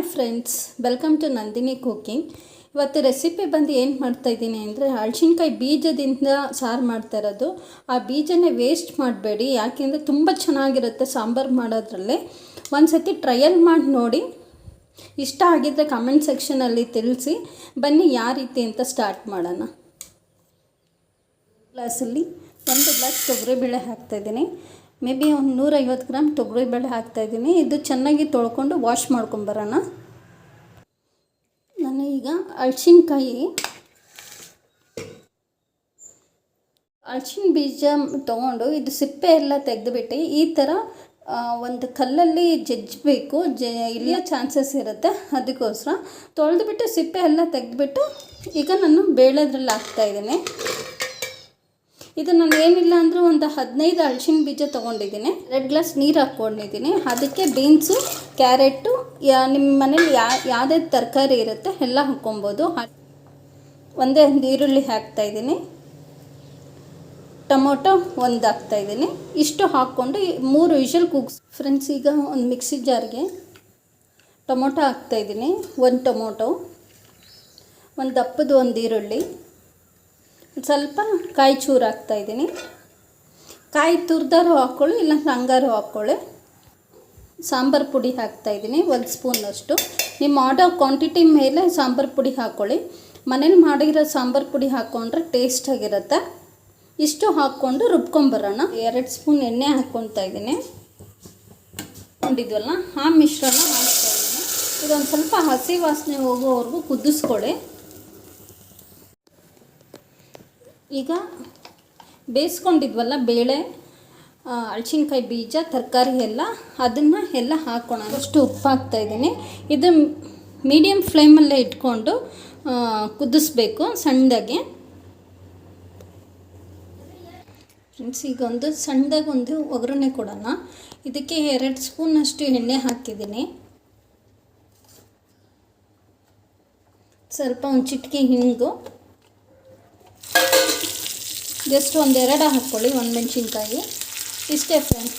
Hi friends, welcome to Nandini cooking. ಇವತ್ತು recipe ಬಂದು ಏನು ಮಾಡ್ತಾಯಿದ್ದೀನಿ ಅಂದರೆ ಹಳ್ಸಿನ್ಕಾಯಿ ಬೀಜದಿಂದ ಸಾರು ಮಾಡ್ತಾ ಇರೋದು. ಆ ಬೀಜನೇ ವೇಸ್ಟ್ ಮಾಡಬೇಡಿ, ಯಾಕೆಂದರೆ ತುಂಬ ಚೆನ್ನಾಗಿರುತ್ತೆ ಸಾಂಬಾರು ಮಾಡೋದ್ರಲ್ಲಿ. ಒಂದು ಸತಿ ಟ್ರಯಲ್ ಮಾಡಿ ನೋಡಿ. ಇಷ್ಟ ಆಗಿದ್ದರೆ ಕಮೆಂಟ್ ಸೆಕ್ಷನಲ್ಲಿ ತಿಳಿಸಿ. ಬನ್ನಿ ಯಾವ ರೀತಿ ಅಂತ ಸ್ಟಾರ್ಟ್ ಮಾಡೋಣ. ಗ್ಲಾಸಲ್ಲಿ ಒಂದು ಗ್ಲಾಸ್ ತೊಗರಿಬೇಳೆ ಹಾಕ್ತಾಯಿದ್ದೀನಿ ಮೇ ಬಿ ಒಂದು ನೂರೈವತ್ತು ಗ್ರಾಮ್ ತೊಗರಿಬೇಳೆ ಹಾಕ್ತಾಯಿದ್ದೀನಿ ಇದು ಚೆನ್ನಾಗಿ ತೊಳ್ಕೊಂಡು ವಾಶ್ ಮಾಡ್ಕೊಂಬರೋಣ ನಾನು ಈಗ ಅಳ್ಸಿನ್ಕಾಯಿ ಅಳ್ಸಿನ ಬೀಜ ತೊಗೊಂಡು ಇದು ಸಿಪ್ಪೆ ಎಲ್ಲ ತೆಗೆದುಬಿಟ್ಟು ಈ ಥರ ಒಂದು ಕಲ್ಲಲ್ಲಿ ಜಜ್ಜಬೇಕು. ಜ ಇಲ್ಲ ಚಾನ್ಸಸ್ ಇರುತ್ತೆ ಅದಕ್ಕೋಸ್ಕರ. ತೊಳೆದುಬಿಟ್ಟು ಸಿಪ್ಪೆ ಎಲ್ಲ ತೆಗೆದುಬಿಟ್ಟು ಈಗ ನಾನು ಬೇಳೆದ್ರಲ್ಲಿ ಹಾಕ್ತಾಯಿದ್ದೀನಿ ಇದು ನಾನು ಏನಿಲ್ಲ ಅಂದರೂ ಒಂದು ಹದಿನೈದು ಅಳಸಿನ ಬೀಜ ತೊಗೊಂಡಿದ್ದೀನಿ. ಎರಡು ಗ್ಲಾಸ್ ನೀರು ಹಾಕ್ಕೊಂಡಿದ್ದೀನಿ. ಅದಕ್ಕೆ ಬೀನ್ಸು, ಕ್ಯಾರೆಟು, ಯಾ ನಿಮ್ಮ ಮನೇಲಿ ಯಾ, ಯಾವುದೇ ತರಕಾರಿ ಇರುತ್ತೆ ಎಲ್ಲ ಹಾಕ್ಕೊಬೋದು. ಒಂದೇ ಒಂದು ಈರುಳ್ಳಿ ಹಾಕ್ತಾಯಿದ್ದೀನಿ ಟೊಮೊಟೊ ಒಂದು ಹಾಕ್ತಾಯಿದ್ದೀನಿ ಇಷ್ಟು ಹಾಕ್ಕೊಂಡು ಮೂರು ವಿಷಲ್ ಕುಗ್ಸ್ ಫ್ರೆಂಡ್ಸ್, ಈಗ ಒಂದು ಮಿಕ್ಸಿ ಜಾರ್ಗೆ ಟೊಮೊಟೊ ಹಾಕ್ತಾಯಿದ್ದೀನಿ ಒಂದು ಟೊಮೊಟೊ, ಒಂದು ದಪ್ಪದ ಒಂದು ಈರುಳ್ಳಿ. ಸ್ವಲ್ಪ ಕಾಯಿ ಚೂರು ಹಾಕ್ತಾಯಿದ್ದೀನಿ ಕಾಯಿ ತುರ್ದಾರು ಹಾಕ್ಕೊಳ್ಳಿ, ಇಲ್ಲ ಹಂಗಾರು ಹಾಕ್ಕೊಳ್ಳಿ. ಸಾಂಬಾರು ಪುಡಿ ಹಾಕ್ತಾಯಿದ್ದೀನಿ ಒಂದು ಸ್ಪೂನಷ್ಟು ನಿಮ್ಮ ಆರ್ಡರ್ ಕ್ವಾಂಟಿಟಿ ಮೇಲೆ ಸಾಂಬಾರು ಪುಡಿ ಹಾಕ್ಕೊಳ್ಳಿ. ಮನೇಲಿ ಮಾಡಿರೋ ಸಾಂಬಾರು ಪುಡಿ ಹಾಕ್ಕೊಂಡ್ರೆ ಟೇಸ್ಟಾಗಿರುತ್ತೆ ಇಷ್ಟು ಹಾಕ್ಕೊಂಡು ರುಬ್ಕೊಂಬರೋಣ. ಎರಡು ಸ್ಪೂನ್ ಎಣ್ಣೆ ಹಾಕ್ಕೊತಾ ಇದ್ದೀನಿ. ಕೊಂಡಿದ್ವಲ್ಲ ಆ ಮಿಶ್ರಣ ಹಾಕ್ತಾಯಿದ್ದೀನಿ ಇದೊಂದು ಸ್ವಲ್ಪ ಹಸಿ ವಾಸನೆ ಹೋಗೋವರೆಗೂ ಕುದಿಸ್ಕೊಳ್ಳಿ. ಈಗ ಬೇಯಿಸ್ಕೊಂಡಿದ್ವಲ್ಲ ಬೇಳೆ ಹಳಸಿನ್ಕಾಯಿ ಬೀಜ, ತರಕಾರಿ ಎಲ್ಲ, ಅದನ್ನು ಎಲ್ಲ ಹಾಕೋಣ. ಅಷ್ಟು ಉಪ್ಪು ಹಾಕ್ತಾಯಿದ್ದೀನಿ ಇದು ಮೀಡಿಯಮ್ ಫ್ಲೇಮಲ್ಲೇ ಇಟ್ಕೊಂಡು ಕುದಿಸ್ಬೇಕು ಸಣ್ಣದಾಗಿ. ಫ್ರೆಂಡ್ಸ್ ಈಗ ಒಂದು ಸಣ್ಣದಾಗಿ ಒಗ್ಗರಣೆ ಕೊಡೋಣ. ಇದಕ್ಕೆ ಎರಡು ಸ್ಪೂನಷ್ಟು ಎಣ್ಣೆ ಹಾಕಿದ್ದೀನಿ. ಸ್ವಲ್ಪ ಒಂದು ಚಿಟಿಕೆ ಹಿಂಗು. ಜಸ್ಟ್ ಒಂದೆರಡು ಹಾಕ್ಕೊಳ್ಳಿ ಒಂದು ಮೆಣಸಿನ್ಕಾಯಿ. ಇಷ್ಟೇ ಫ್ರೆಂಡ್ಸ್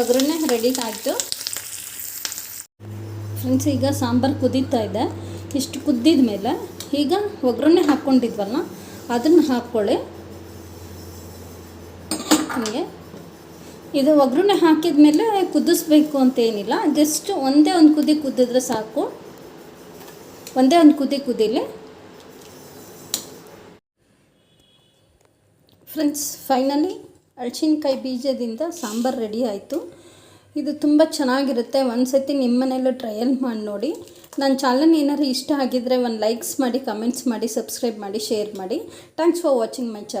ಒಗ್ಗರಣೆ ರೆಡಿ ಆಯಿತು. ಫ್ರೆಂಡ್ಸ್ ಈಗ ಸಾಂಬಾರು ಕುದೀತಾ ಇದೆ. ಇಷ್ಟು ಕುದ್ದಿದ ಮೇಲೆ ಈಗ ಒಗ್ಗರಣೆ ಹಾಕ್ಕೊಂಡಿದ್ವಲ್ಲ ಅದನ್ನು ಹಾಕ್ಕೊಳ್ಳಿ ಹೀಗೆ. ಇದು ಒಗ್ಗರಣೆ ಹಾಕಿದ ಮೇಲೆ ಕುದಿಸ್ಬೇಕು ಅಂತ ಏನಿಲ್ಲ, ಜಸ್ಟ್ ಒಂದೇ ಒಂದು ಕುದಿ ಕುದ್ದಿದ್ರೆ ಸಾಕು. ಒಂದೇ ಒಂದು ಕುದಿ ಕುದೀಲಿ. ಫ್ರೆಂಡ್ಸ್ ಫೈನಲಿ ಅಳ್ಸಿನ್ಕಾಯಿ ಬೀಜದಿಂದ ಸಾಂಬಾರು ರೆಡಿ ಆಯಿತು. ಇದು ತುಂಬ ಚೆನ್ನಾಗಿರುತ್ತೆ. ಒಂದು ಸತಿ ನಿಮ್ಮ ಮನೆಯಲ್ಲೂ ಟ್ರಯಲ್ ಮಾಡಿ ನೋಡಿ. ನನ್ನ ಚಾನಲ್ ಏನಾದ್ರು ಇಷ್ಟ ಆಗಿದ್ದರೆ ಒಂದು ಲೈಕ್ಸ್ ಮಾಡಿ ಕಮೆಂಟ್ಸ್ ಮಾಡಿ ಸಬ್ಸ್ಕ್ರೈಬ್ ಮಾಡಿ ಶೇರ್ ಮಾಡಿ. Thanks for watching my channel